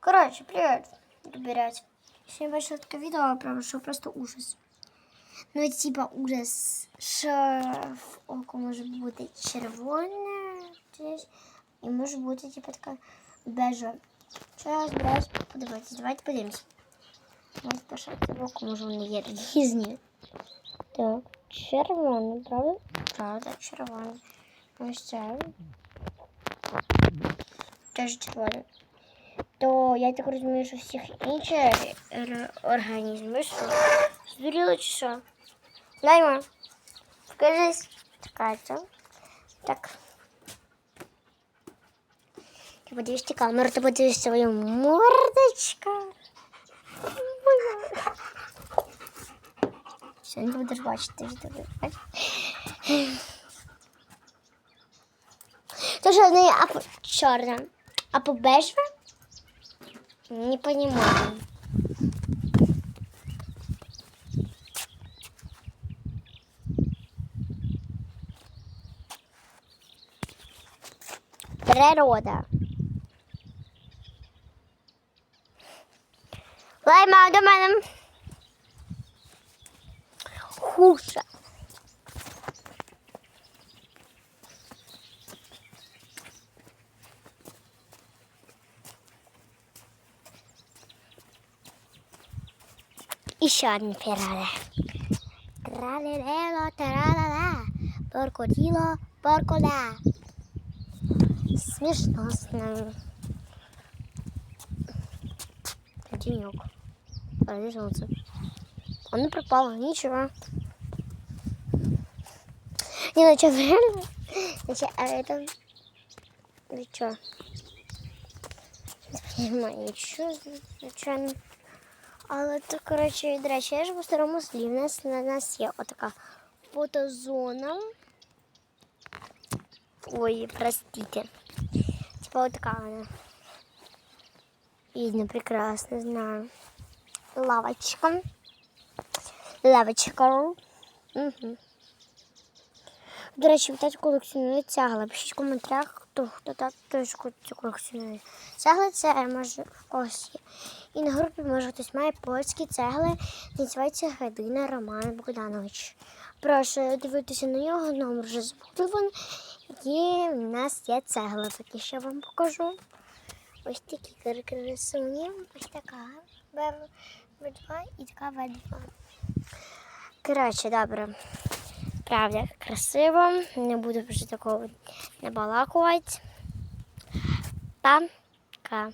Коротше, привіт, ребят. Ще я бачила таке відео, прям, що просто ужас. Ну, типа ужас, що в око може бути червоне десь, і може бути, типа, така бежа. Зараз збираюсь подивитися. Давайте подивимось. Ось перше в око, може вони є різні. Так, червоне, правда? Правда, червоне. Ось це. Теж червоне. То я так розумію, що всіх інших організмів що? Здуріло чи що? Дайма, покажись. Чекайте. Так. Ти подивишся камеру, ти подивишся свою мордочку. Все, не будеш бачити, ти ж ти будеш бачити. То що в чорна, а по? Не понимаю. Природа. Лайма до мене. Хуша. І ще одна пірада. Тралелело, таралала, поркотіло, поркола. Смішно з ним. Денек. А где солнце? Он не пропал, ничего. Не, ну что, реально? Значит, а это... Вы что? Не понимаю, зачем? Але то, коротше, до речі, я живу в старому селі. У нас, на нас є отака фотозона. Ой, простите. Типа вот такая она. Видно прекрасно, знаю. Лавочка. Лавочка. Угу. До речі, хтось колекціонує цягли. Пишіть в коментарях, хто, хто так теж колекціонує. Цегли це може в когось. І на групі може хтось має польські цегли. Називається Гадина Роман Богданович. Прошу дивитися на нього, номер вже збудований. І в нас є цегла, такі що вам покажу. Ось такі кр- красуні. Ось така Б- В2 і така В2. Коротше, добре. Правда, красиво. Не буду вже такого набалакувати. Пока.